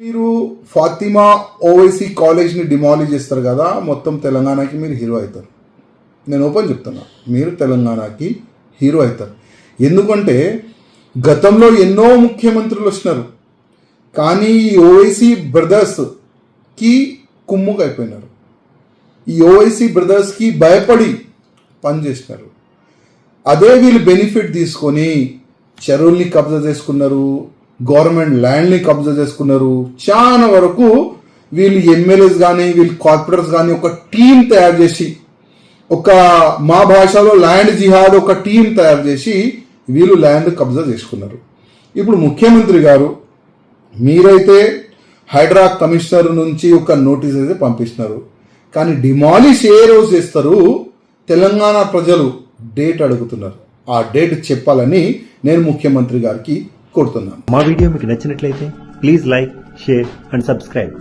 మీరు ఫాతిమా ఓవైసీ కాలేజ్ని డిమాలిజ్ చేస్తారు కదా మొత్తం తెలంగాణకి మీరు హీరో అవుతారు. నేను ఓపెన్ చెప్తున్నా మీరు తెలంగాణకి హీరో అవుతారు. ఎందుకంటే గతంలో ఎన్నో ముఖ్యమంత్రులు వచ్చినారు కానీ ఈ ఓవైసీ బ్రదర్స్కి కుమ్ముకు అయిపోయినారు. ఈ ఓవైసీ బ్రదర్స్కి భయపడి పనిచేసినారు అదే వీళ్ళు బెనిఫిట్ తీసుకొని చెరువుల్ని కబ్జా చేసుకున్నారు గవర్నమెంట్ ల్యాండ్ని కబ్జా చేసుకున్నారు. చాలా వరకు వీళ్ళు ఎమ్మెల్యేస్ కానీ వీళ్ళు కార్పొరేటర్స్ కానీ ఒక టీం తయారు చేసి ఒక మా భాషలో ల్యాండ్ జిహాద్ ఒక టీం తయారు చేసి వీళ్ళు ల్యాండ్ కబ్జా చేసుకున్నారు. ఇప్పుడు ముఖ్యమంత్రి గారు మీరైతే హైడ్రా కమిషనర్ నుంచి ఒక నోటీస్ అయితే పంపిస్తున్నారు. కానీ డిమాలిష్ ఏ రోజు చేస్తారు? తెలంగాణ ప్రజలు డేట్ అడుగుతున్నారు. ఆ డేట్ చెప్పాలని నేను ముఖ్యమంత్రి గారికి కోరుతున్నాం మా వీడియో మీకు నచ్చినట్లయితే please like share and subscribe.